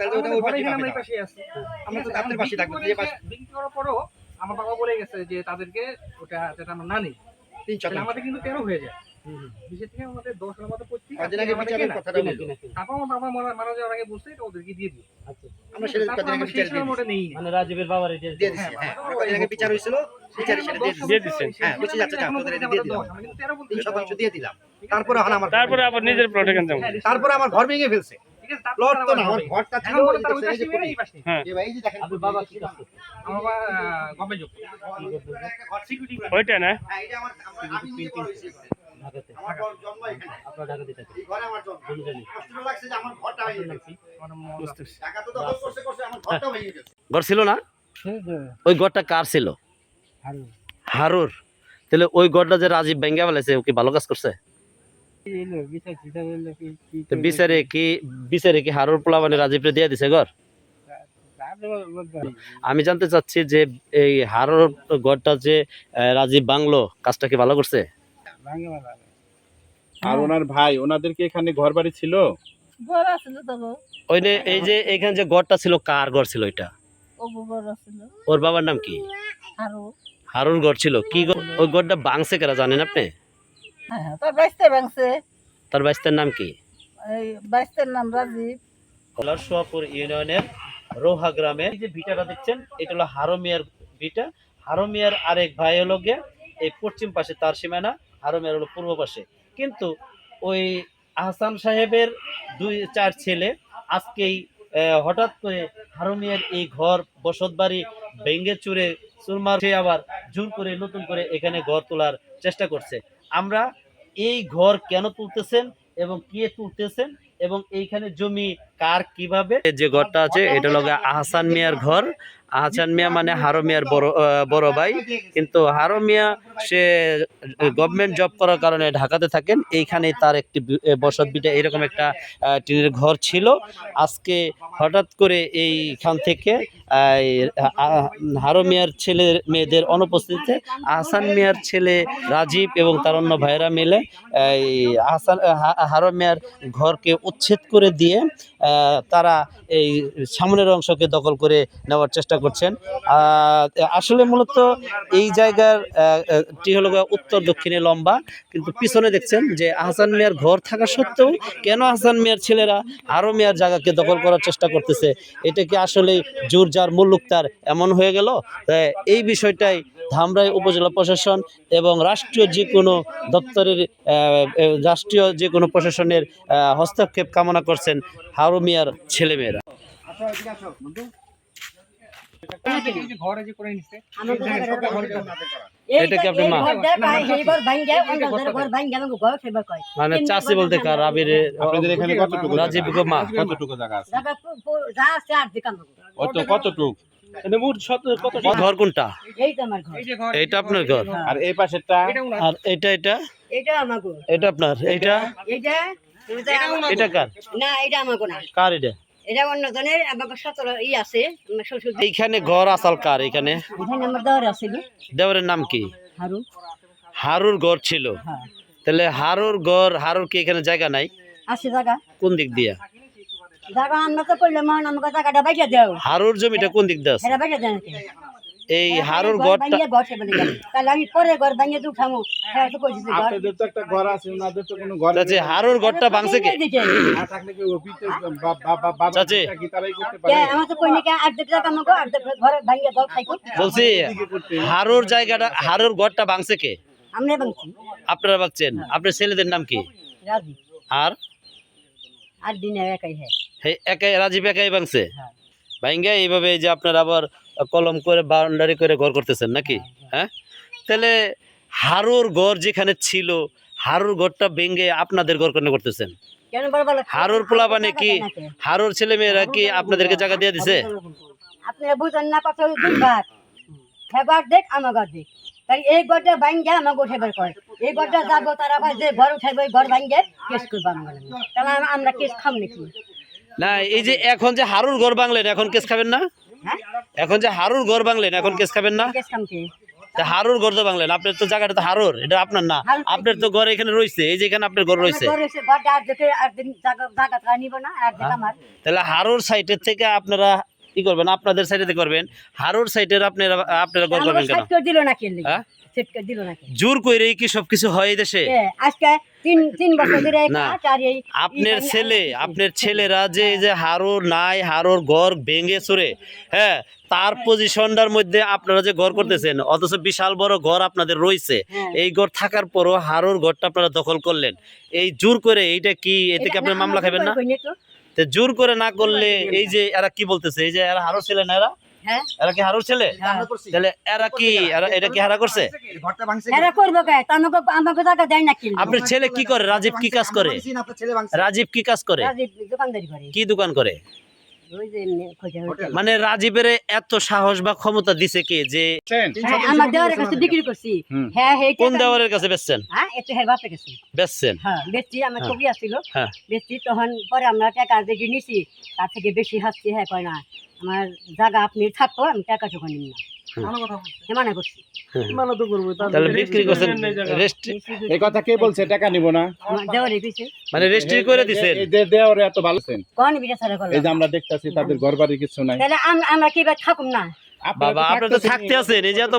তাহলে ওটা ওই পাশে এখানে আমরা এই পাবে আছি আমরা তো এখন পাশে থাকব, যে পাশে- বিক্রি করার পরেও আমার বাবা বলে গেছে যে তাদেরকে ওটা যেটা আমরা না নিই তিন শতাংশ। আমাদের কিন্তু তেরো হয়ে যায়। বিশেষ থেকে আমাদের আমাদের। তারপর আমার বাবা মারা মারা যাওয়ার আগে বলছে এটা ওদেরকে দিয়ে দিই আচ্ছা। আমরা সেটা তারপর আগে বিচার সেই ওটা নেই মানে রাজীবের বাবার এটা দিয়ে দিছি, হ্যাঁ। আমরা আগে বিচার হয়েছিল, বিচারে সেটা দিয়ে দিছি। হ্যাঁ, বুঝে যাচ্ছে যে আপনাদের এটা দিয়ে দিলাম। আমরা কিন্তু তেরো বলতে শতাংশ দিয়ে দিলাম। তারপরে আমার তারপরে আবার নিজের প্লটে কেন যাব তারপরে আমার ঘর ভেঙে ফেলছে প্লট তো না আমার ঘরটা ছিল এই তার যে ওই এই যে পাশে এই পাশে। যে ভাই, যে দেখেন, আপনার বাবা কি কাজ আমার বাবা গবে যোগ ওইটা না? হ্যাঁ, এটা আমার- আমার- আমি নিজে বড় হয়েছি ঢাকাতে। আমার ঘর জন্ম এখানে। আপনার ঢাকাতে থাকে এই ঘরে আমার জন্ম। কষ্ট লাগছে যে আমার ঘরটা ভেঙে গেছে। বুঝতে তো দখল করছে, করছে, আমার ঘরটাও ভেঙে গেছে। ঘর ছিল না? ওই ঘরটা কার ছিল? হারুর। তাহলে ওই ঘরটা যে রাজীব ব্যাঙ্গা ফেলেছে ও কি ভালো কাজ করছে? বিচারে কি বিচারে কি হারুর পোলা মানে রাজীবরে দিয়ে দিছে ঘর? আমি জানতে চাচ্ছি যে এই হারুর ঘরটা যে রাজীব বাংলো কাজটা কি ভালো করছে? আর ওনার ভাই ওনাদের কি এখানে ঘর বাড়ি ছিল ওই যে এই যে এখানে যে ঘরটা ছিল কার ঘর ছিল এটা ওর বাবার নাম কি? হারুর ঘর ছিল। কি? ওই ঘরটা বাংছে কেরা জানেন আপনি? হ্যাঁ তার বাইশতে ভাঙছে। তার বাইস্তার নাম কি? এই বাইশটার নাম রাজীব। সোয়াপুর ইউনিয়নের রোহা গ্রামে যে ভিটাটা দেখছেন এটা হলো হারমিয়ার ভিটা। হারমিয়ার আরেক ভাই হলো গিয়ে এই পশ্চিম পাশে তার সীমানা হারমিয়ার হলো পূর্ব পাশে। কিন্তু ওই আহসান সাহেবের দুই চার ছেলে আজকেই আহ, হঠাৎ করে হারমিয়ার এই ঘর বসত বাড়ি ভেঙ্গে চুরে চুরমার সে আবার জোর করে নতুন করে এখানে ঘর তোলার চেষ্টা করছে। আমরা এই ঘর কেন তুলতেছেন এবং কে তুলতেছেন এবং এইখানে জমি কার কীভাবে? যে ঘরটা আছে, এটা হলো আহসান মিয়ার ঘর। আহসান মিয়া মানে হারো মিয়ার বড় বড় ভাই। কিন্তু হারো মিয়া, সে গভর্নমেন্ট জব করার কারণে ঢাকাতে থাকেন। এইখানে তার একটি বসত বিটা এরকম একটা টিনের ঘর ছিল। আজকে হঠাৎ করে এইখান থেকে হারো মিয়ার ছেলে, মেয়েদের অনুপস্থিতিতে আহসান মিয়ার ছেলে রাজীব এবং তার অন্য ভাইয়েরা মিলে এই আহসান হারো মিয়ার ঘরকে উচ্ছেদ করে দিয়ে তারা এই সামনের অংশকে দখল করে নেওয়ার চেষ্টা করছেন। আসলে মূলত এই জায়গার টি হলো উত্তর দক্ষিণে লম্বা, কিন্তু পিছনে দেখছেন যে আহসান মিয়ার ঘর থাকা সত্ত্বেও কেন আহসান মিয়ার ছেলেরা আরও মিয়ার জায়গাকে দখল করার চেষ্টা করতেছে? এটা কি আসলে জোর যার মুল্লুকতার এমন হয়ে গেল। এই বিষয়টাই ধামরাই উপজেলা প্রশাসন এবং রাষ্ট্রীয় যে কোনো দপ্তরের রাষ্ট্রীয় যে কোনো প্রশাসনের হস্তক্ষেপ কামনা করছেন হারুমিয়ার ছেলেমেয়েরা। এটা কি আপনার মা? মানে চাষি বলতে কার? আবির আপনাদের এখানে কতটুকু রাজীব মা কতটুকু জায়গা আছে? কত কতটুক? মোট শত কত ঘর? কোনটা? এটা আপনার ঘর আর এই পাশেরটা? এটা আর এটা এটা? এটা আপনার? এটা এটা কার না এটা আমার না। কার এটা? এটা অন্য জনের আমাকে সতের ই আছে শ্বশুর এইখানে ঘর আসাল কার এখানে? এখানে আমার দেওয়ার আছে দেওয়ারের নাম কি? হারু। হারুর ঘর ছিল। হ্যাঁ। তাহলে হারুর ঘর হারুর কি এখানে জায়গা নাই? আছে জায়গা। কোন দিক দিয়া? জায়গা আমরা তো করলে মন আমাকে জায়গাটা বাইকে দাও। হারুর জমিটা কোন দিক দিয়া আছে? বাইকে দেন এই হারুর ঘরটা ঘর সে বলে গেল। তাহলে আমি পরে ঘর ভাঙিয়ে দু উঠামো হ্যাঁ। তো কইছি ঘর আপনাদের তো একটা ঘর আছে ওনাদের তো কোনো ঘর চাচি হারুর ঘরটা ভাঙছে কে? চাচি। কি তারাই করতে কে পারে আমার তো কই না কে? আর দেখতে আমাকে আর দেখতে ঘরে ভাঙিয়ে ঘর খাইকো বলছি হারুর জায়গাটা হারুর ঘরটা ভাঙছে কে? আপনারা ভাবছেন আপনার ছেলেদের নাম কি? রাজি আর? আর দিনে একাই হ্যাঁ। হে একাই রাজীব একাই ভাঙছে? হ্যাঁ। ভাঙ্গা এইভাবে যে আপনারা আবার কলম করে বাউন্ডারি করে ঘর করতেছেন নাকি? হ্যাঁ তাহলে হারুর ঘর যেখানে ছিল হারুর ঘরটা ভেঙে আপনাদের ঘর কেন করতেছেন? হারুর পোলা মানে কি হারুর ছেলে মেয়েরা কি আপনাদেরকে জায়গা দিয়ে দিছে? আপনারা বুঝেন না কথা দেখ আমার ঘর দেখ। তাই এই ঘরটা ভাঙ্গে আমার গোঠে বের করে এই ঘরটা যাব তারা যে ঘর উঠাইবো এই ঘর ভাঙ্গে কেস করব আমরা। তাহলে আমরা কেস খাম নাকি? না এই যে এখন যে হারুর ঘর বাংলেন এখন কেস খাবেন না? হ্যাঁ? এখন যে হারুর ঘর বাংলেন এখন কেস খাবেন না? হারুর ঘর তো বাংলেন আপনার তো জায়গাটা তো হারুর এটা আপনার না। আপনার তো ঘর এখানে রয়েছে এই যে এখানে আপনার ঘর রয়েছে। আমার তাহলে হারুর সাইটের থেকে আপনারা কি করবেন আপনাদের সাইডে করবেন। হারুর সাইটের আপনারা করবেন কেন? করে দিল না কেন? হ্যাঁ? করে না কেন? জোর কইরেই কি সবকিছু হয় দেশে? আজকে এই আপনার ছেলে আপনার ছেলেরা যে যে হারুর নাই হারুর ঘর ভেঙে চড়ে হ্যাঁ তার পজিশনটার মধ্যে আপনারা যে ঘর করতেছেন অথচ বিশাল বড় ঘর আপনাদের রয়েছে হ্যাঁ। এই ঘর থাকার পরও হারুর ঘরটা আপনারা দখল করলেন। এই জোর করে এইটা কি এতে কি আপনার মামলা খাবেন না? জোর করে না করলে এই যে এরা কি বলতেছে? এই যে এরা হারো ছেলে না এরা? হ্যাঁ। এরা কি হারুর ছেলে? তাহলে এরা কি এটা কি হারা করছে? এই ঘরটা ভাঙছে এরা করব কে? তো আমাকে আমাকে টাকা দেয় না কিনবো আপনার ছেলে কি করে? রাজীব কি কাজ করে? রাজীব কি কাজ করে? রাজীব দোকানদারি করে। কি দোকান করে? মানে রাজীবের এত সাহস বা ক্ষমতা দিছে কে যে হ্যাঁ, আমার দেওয়ার কাছে বিক্রি করছি। হ্যাঁ হ্যাঁ কোন দেওয়ারের কাছে বেচছেন? হ্যাঁ এটা হের বাপের কাছে। বেচছেন? হ্যাঁ বেচছি আমার হ্যাঁ। ছবি আসছিল হ্যাঁ। বেচছি তখন পরে আমরা টাকা দেখে নিছি তার থেকে বেশি হাসছি হ্যাঁ কয় না আমার জায়গা আপনি থাকতো আমি টাকা টোকা নিই না হ্যাঁ, করছি। মানা তো করব তাহলে বিক্রি করছেন রেস্ট্রি এই কথা কে বলছে? টাকা নিব না। দেওয়ারে মানে রেস্ট্রি করে দিছেন। এই যে দেওয়ারে এত ভালো আছেন। কোন বিটা ছাড়া এই যে আমরা দেখতাছি তাদের ঘর বাড়ি কিছু নাই। তাহলে আমরা কি থাকুন থাকুম না? বাবা তো আপনি তো থাকতে আছেন এই যে এত